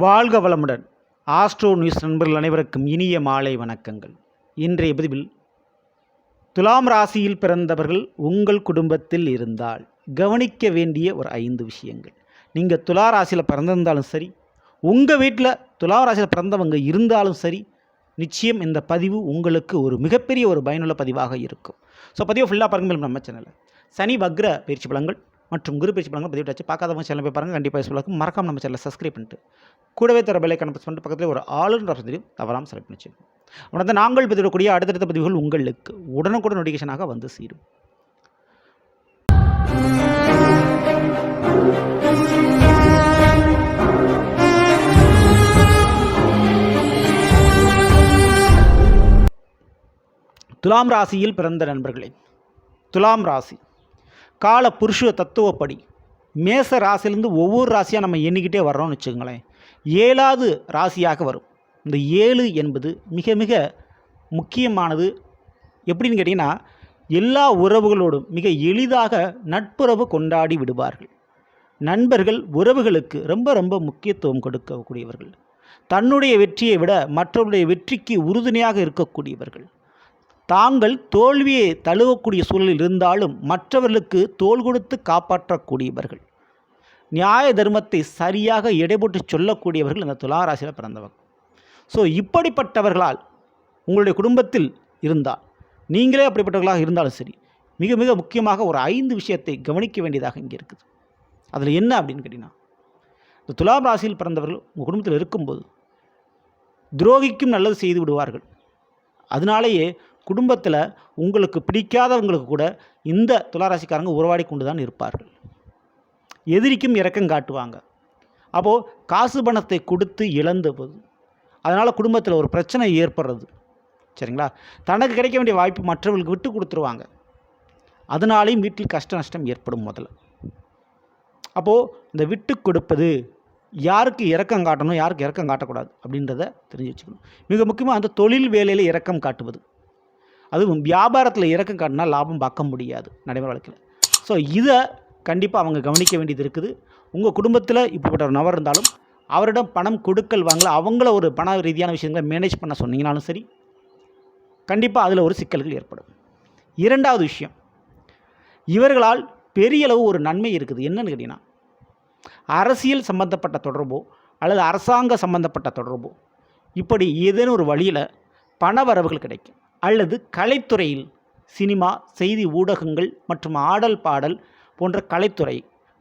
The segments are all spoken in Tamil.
வாழ்க வளமுடன். ஆஸ்ட்ரோ நியூஸ் நண்பர்கள் அனைவருக்கும் இனிய மாலை வணக்கங்கள். இன்றைய பதிவில் துலாம் ராசியில் பிறந்தவர்கள் உங்கள் குடும்பத்தில் இருந்தால் கவனிக்க வேண்டிய ஒரு ஐந்து விஷயங்கள். நீங்கள் துலா ராசியில் பிறந்திருந்தாலும் சரி உங்கள் வீட்டில் துலா ராசியில் பிறந்தவங்க இருந்தாலும் சரி நிச்சயம் இந்த பதிவு உங்களுக்கு ஒரு மிகப்பெரிய ஒரு பயனுள்ள பதிவாக இருக்கும். ஸோ பதிவை ஃபுல்லாக பாருங்கள் நம்ம சேனலில் சனி வக்ர பயிற்சி பலங்கள் மற்றும் குரு பயிற்சி பலங்கள் பதிவிட்டாச்சு பார்க்காதவங்க சேனல் போய் பாருங்கள் கண்டிப்பாக சொல்லுவாங்க மறக்காம நம்ம சேனலை சப்ஸ்கிரைப் பண்ணிட்டு கூடவே தர பெல்லை கனெக்ட் பண்ணிட்டு பக்கத்தில் ஒரு ஆளுன்ற வசதியும் தவறாமல் செலக்ட் பண்ணி உடனே நாங்கள் பதிவிடக்கூடிய அடுத்தடுத்த பதிவுகள் உங்களுக்கு உடனுக்குடன் நோட்டிஃபிகேஷனாக வந்து சேரும். துலாம் ராசியில் பிறந்த நண்பர்களே துலாம் ராசி. கால புருஷ தத்துவப்படி மேச ராசிலேருந்து ஒவ்வொரு ராசியாக நம்ம எண்ணிக்கிட்டே வர்றோம்னு வச்சுக்கோங்களேன். ஏழாவது ராசியாக வரும். இந்த ஏழு என்பது மிக மிக முக்கியமானது. எப்படின்னு கேட்டிங்கன்னா எல்லா உறவுகளோடும் மிக எளிதாக நட்புறவு கொண்டாடி விடுவார்கள். நண்பர்கள் உறவுகளுக்கு ரொம்ப ரொம்ப முக்கியத்துவம் கொடுக்கக்கூடியவர்கள். தன்னுடைய வெற்றியை விட மற்றவருடைய வெற்றிக்கு உறுதுணையாக இருக்கக்கூடியவர்கள். தாங்கள் தோல்வியை தழுவக்கூடிய சூழலில் இருந்தாலும் மற்றவர்களுக்கு தோள் கொடுத்து காப்பாற்றக்கூடியவர்கள். நியாய தர்மத்தை சரியாக எடைபோட்டு சொல்லக்கூடியவர்கள் அந்த துளாராசியில் பிறந்தவர்கள் ஸோ இப்படிப்பட்டவர்களால் உங்களுடைய குடும்பத்தில் இருந்தால் நீங்களே அப்படிப்பட்டவர்களாக இருந்தாலும் சரி மிக மிக முக்கியமாக ஒரு ஐந்து விஷயத்தை கவனிக்க வேண்டியதாக இங்கே இருக்குது. அதில் என்ன அப்படின்னு கேட்டிங்கன்னா இந்த துலாம் ராசியில் பிறந்தவர்கள் உங்கள் குடும்பத்தில் இருக்கும்போது துரோகிக்கும் நல்லது செய்து விடுவார்கள். அதனாலேயே குடும்பத்தில் உங்களுக்கு பிடிக்காதவங்களுக்கு கூட இந்த துளாராசிக்காரங்க உறவாடி கொண்டு தான் இருப்பார்கள். எதிரிக்கும் இறக்கம் காட்டுவாங்க. அப்போது காசு பணத்தை கொடுத்து இழந்தபோது அதனால் குடும்பத்தில் ஒரு பிரச்சனை ஏற்படுறது. சரிங்களா? தனக்கு கிடைக்க வேண்டிய வாய்ப்பு மற்றவர்களுக்கு விட்டு கொடுத்துருவாங்க. அதனாலேயும் வீட்டில் கஷ்ட நஷ்டம் ஏற்படும் முதல்ல. அப்போது இந்த விட்டு கொடுப்பது யாருக்கு இறக்கம் காட்டணும் யாருக்கு இறக்கம் காட்டக்கூடாது அப்படின்றத தெரிஞ்சு வச்சுக்கணும். மிக முக்கியமாக அந்த தொழில் வேலையில் இறக்கம் காட்டுவது. அதுவும் வியாபாரத்தில் இறக்கம் காட்டினா லாபம் பார்க்க முடியாது நடைமுறை வழக்கில் ஸோ இதை கண்டிப்பாக அவங்க கவனிக்க வேண்டியது இருக்குது. உங்கள் குடும்பத்தில் இப்படிப்பட்ட ஒரு நபர் இருந்தாலும் அவரிடம் பணம் கொடுக்கல் வாங்கல அவங்கள ஒரு பண ரீதியான விஷயங்களை மேனேஜ் பண்ண சொன்னீங்கனாலும் சரி கண்டிப்பாக அதில் ஒரு சிக்கல்கள் ஏற்படும். இரண்டாவது விஷயம் இவர்களால் பெரிய அளவு ஒரு நன்மை இருக்குது. என்னன்னு கேட்டிங்கன்னா அரசியல் சம்பந்தப்பட்ட தொடர்போ அல்லது அரசாங்க சம்பந்தப்பட்ட தொடர்போ இப்படி ஏதேனும் ஒரு வழியில் பண வரவுகள் கிடைக்கும். அல்லது கலைத்துறையில் சினிமா செய்தி ஊடகங்கள் மற்றும் ஆடல் பாடல் போன்ற கலைத்துறை.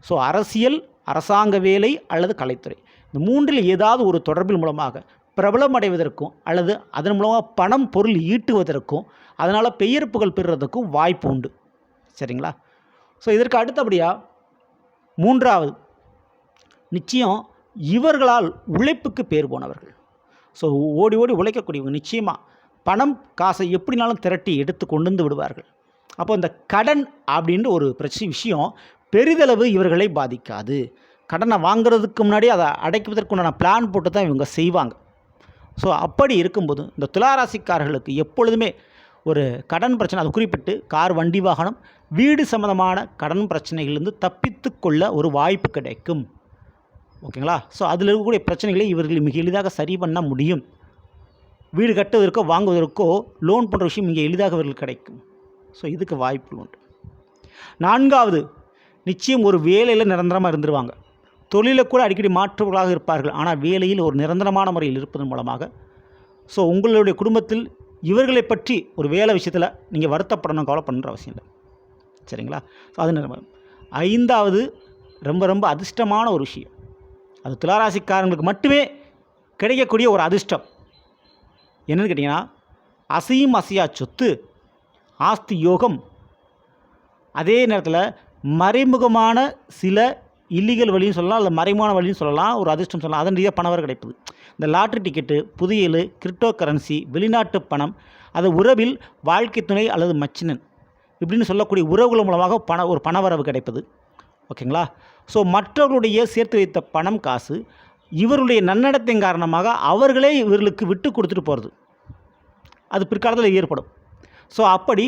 ஸோ அரசியல் அரசாங்க வேலை அல்லது கலைத்துறை. இந்த மூன்றில் ஏதாவது ஒரு தொடர்பின் மூலமாக பிரபலம் அடைவதற்கும் அல்லது அதன் மூலமாக பணம் பொருள் ஈட்டுவதற்கும் அதனால் பெயர் புகழ் பெறுறதுக்கும் வாய்ப்பு உண்டு. சரிங்களா? ஸோ இதற்கு அடுத்தபடியாக மூன்றாவது. நிச்சயம் இவர்களால் உழைப்புக்கு பேர் போனவர்கள். ஸோ ஓடி ஓடி உழைக்கக்கூடியவங்க நிச்சயமாக பணம் காசை எப்படினாலும் திரட்டி எடுத்து கொண்டு வந்து விடுவார்கள். அப்போ இந்த கடன் அப்படின்ற ஒரு பிரச்சனை விஷயம் பெரிதளவு இவர்களை பாதிக்காது. கடனை வாங்குறதுக்கு முன்னாடி அதை அடைக்குவதற்குண்டான பிளான் போட்டு தான் இவங்க செய்வாங்க. ஸோ அப்படி இருக்கும்போது இந்த துளாராசிக்காரர்களுக்கு எப்பொழுதுமே ஒரு கடன் பிரச்சனை அது குறிப்பிட்டு கார் வண்டி வாகனம் வீடு சம்மந்தமான கடன் பிரச்சனைகளிலிருந்து தப்பித்து கொள்ள ஒரு வாய்ப்பு கிடைக்கும். ஓகேங்களா ஸோ அதில் இருக்கக்கூடிய பிரச்சனைகளை இவர்கள் மிக எளிதாக சரி பண்ண முடியும். வீடு கட்டுவதற்கோ வாங்குவதற்கோ லோன் போன்ற விஷயம் இங்கே எளிதாக அவர்களுக்கு கிடைக்கும். ஸோ இதுக்கு வாய்ப்பு உண்டு. நான்காவது நிச்சயம் ஒரு வேலையில் நிரந்தரமாக இருந்துருவாங்க. தொழிலை கூட அடிக்கடி மாற்றுவர்களாக இருப்பார்கள். ஆனால் வேலையில் ஒரு நிரந்தரமான முறையில் இருப்பதன் மூலமாக. ஸோ உங்களுடைய குடும்பத்தில் இவர்களை பற்றி ஒரு வேலை விஷயத்தில் நீங்கள் வருத்தப்படணும் கவலைப்படுற அவசியம் இல்லை. சரிங்களா? ஸோ அது நிரந்தரம். ஐந்தாவது ரொம்ப ரொம்ப அதிர்ஷ்டமான ஒரு விஷயம். அது துளாராசிக்காரங்களுக்கு மட்டுமே கிடைக்கக்கூடிய ஒரு அதிர்ஷ்டம். என்னன்னு கேட்டிங்கன்னா அசையும் அசையா சொத்து ஆஸ்தி யோகம். அதே நேரத்தில் மறைமுகமான சில இல்லீகல் வழியும் சொல்லலாம் அல்லது மறைமுகமான வழியும் சொல்லலாம் ஒரு அதிர்ஷ்டம் சொல்லலாம் அதன் ரீதியாக பணம் வர கிடைப்பது. இந்த லாட்ரி டிக்கெட்டு புதையல் கிரிப்டோ கரன்சி வெளிநாட்டு பணம் அது உறவில் வாழ்க்கை துணை அல்லது மச்சினன் இப்படின்னு சொல்லக்கூடிய உறவுகள் மூலமாக பண ஒரு பணவரவு கிடைப்பது. ஓகேங்களா? ஸோ மற்றவர்களுடைய சேர்த்து வைத்த பணம் காசு இவருடைய நன்னடத்தின் காரணமாக அவர்களே இவர்களுக்கு விட்டு கொடுத்துட்டு போகிறது அது பிற்காலத்தில் ஏற்படும். ஸோ அப்படி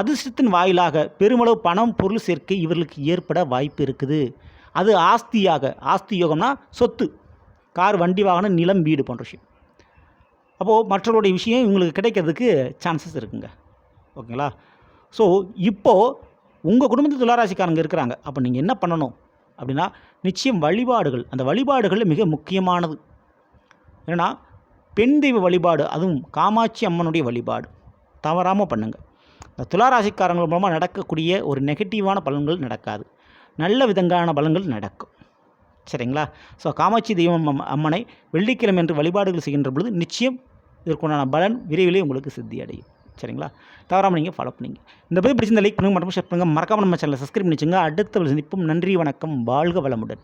அதிர்ஷ்டத்தின் வாயிலாக பெருமளவு பணம் பொருள் சேர்க்கை இவர்களுக்கு ஏற்பட வாய்ப்பு இருக்குது. அது ஆஸ்தியாக ஆஸ்தி யோகம்னா சொத்து கார் வண்டி வாகனம் நிலம் வீடு போன்ற விஷயம். அப்போது மற்றவருடைய விஷயம் இவங்களுக்கு கிடைக்கிறதுக்கு சான்சஸ் இருக்குங்க. ஓகேங்களா? ஸோ இப்போது உங்கள் குடும்பத்தில் துளாராசிக்காரங்க இருக்கிறாங்க. அப்போ நீங்கள் என்ன பண்ணணும்? அப்படின்னா நிச்சயம் வழிபாடுகள். அந்த வழிபாடுகள் மிக முக்கியமானது. ஏன்னா பெண் தெய்வ வழிபாடு அதுவும் காமாட்சி அம்மனுடைய வழிபாடு. தவறாமல் பண்ணுங்கள் இந்த துளாராசிக்காரங்கள் மூலமாக நடக்கக்கூடிய ஒரு நெகட்டிவான பலன்கள் நடக்காது. நல்ல விதங்கான பலன்கள் நடக்கும். சரிங்களா? ஸோ காமாட்சி தெய்வம் அம்மனை வெள்ளிக்கிழமை என்று வழிபாடுகள் செய்கின்ற பொழுது நிச்சயம் இதற்குண்டான பலன் விரைவிலே உங்களுக்கு சித்தி அடையும் சரிங்களா? தவறாமல் நீங்கள் ஃபாலோ பண்ணிங்க. இந்த பதிவு பிடிச்சிருந்த லைக் பண்ணுங்கள் மற்றும் ஷேர் பண்ணுங்கள் மறக்காமல் நம்ம சேனலை சப்ஸ்கிரைப் பண்ணிச்சுங்க அடுத்த சந்திப்பும். நன்றி வணக்கம். வாழ்க வளமுடன்.